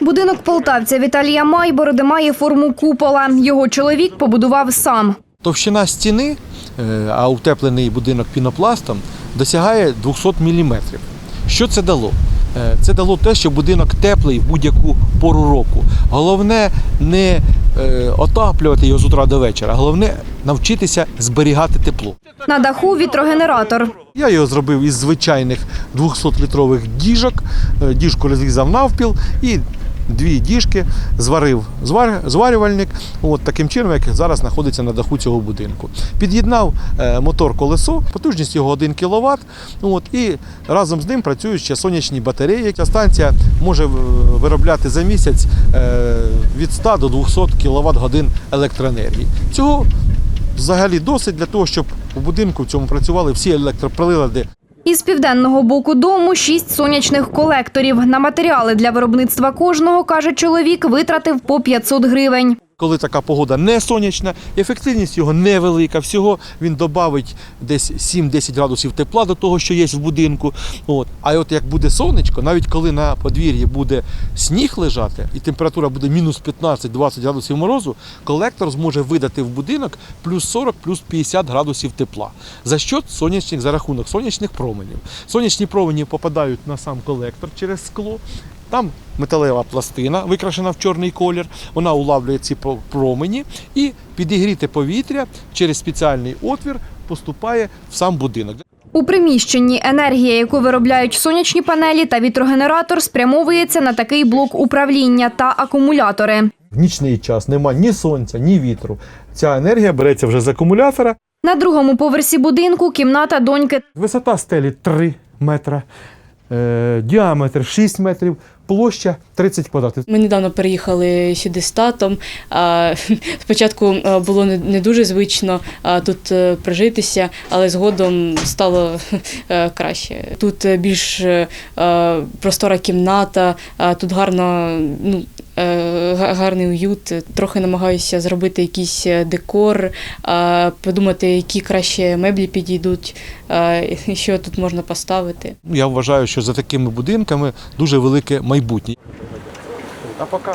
Будинок полтавця Віталія Майбороди має форму купола. Його чоловік побудував сам. Товщина стіни, е, а утеплений будинок пінопластом, досягає 200 мм. Що це дало? Е, Це дало те, що будинок теплий в будь-яку пору року. Головне не е, отаплювати його з утра до вечора, головне навчитися зберігати тепло. На даху вітрогенератор. Я його зробив із звичайних 200-літрових діжок, Е, діжку розрізав навпіл і дві діжки зварив зварювальник. От таким чином, як зараз знаходиться на даху цього будинку. Під'єднав е, мотор колесо, потужність його 1 кВт. От, і разом з ним працюють ще сонячні батареї. Станція може виробляти за місяць е, від 100 до 200 кВт годин електроенергії. Цього взагалі досить для того, щоб у будинку в цьому працювали всі електроприлади. Із південного боку дому шість сонячних колекторів. На матеріали для виробництва кожного, каже чоловік, витратив по 500 гривень. Коли така погода не сонячна, ефективність його невелика. Всього він додавить десь 7-10 градусів тепла до того, що є в будинку. От. А от як буде сонечко, навіть коли на подвір'ї буде сніг лежати і температура буде мінус 15-20 градусів морозу, колектор зможе видати в будинок плюс 40, плюс 50 градусів тепла. За що сонячних за рахунок сонячних променів. Сонячні промені попадають на сам колектор через скло. Там металева пластина, викрашена в чорний колір, вона улавлює ці промені і підігріте повітря через спеціальний отвір поступає в сам будинок. У приміщенні енергія, яку виробляють сонячні панелі та вітрогенератор, спрямовується на такий блок управління та акумулятори. В нічний час нема ні сонця, ні вітру. Ця енергія береться вже з акумулятора. На другому поверсі будинку кімната доньки Висота стелі 3 метра, діаметр 6 метрів, площа 30 квадратів. Ми недавно переїхали сюди з татом. Спочатку було не, дуже звично тут прожитися, прижитися, але згодом стало е, краще. Тут е, більш е, е, простора кімната, тут гарно. Ну, е, Гарний уют, трохи намагаюся зробити якийсь е, декор, а, подумати, які краще меблі підійдуть, що тут можна поставити. Я вважаю, що за такими будинками дуже велике майбутнє. А поки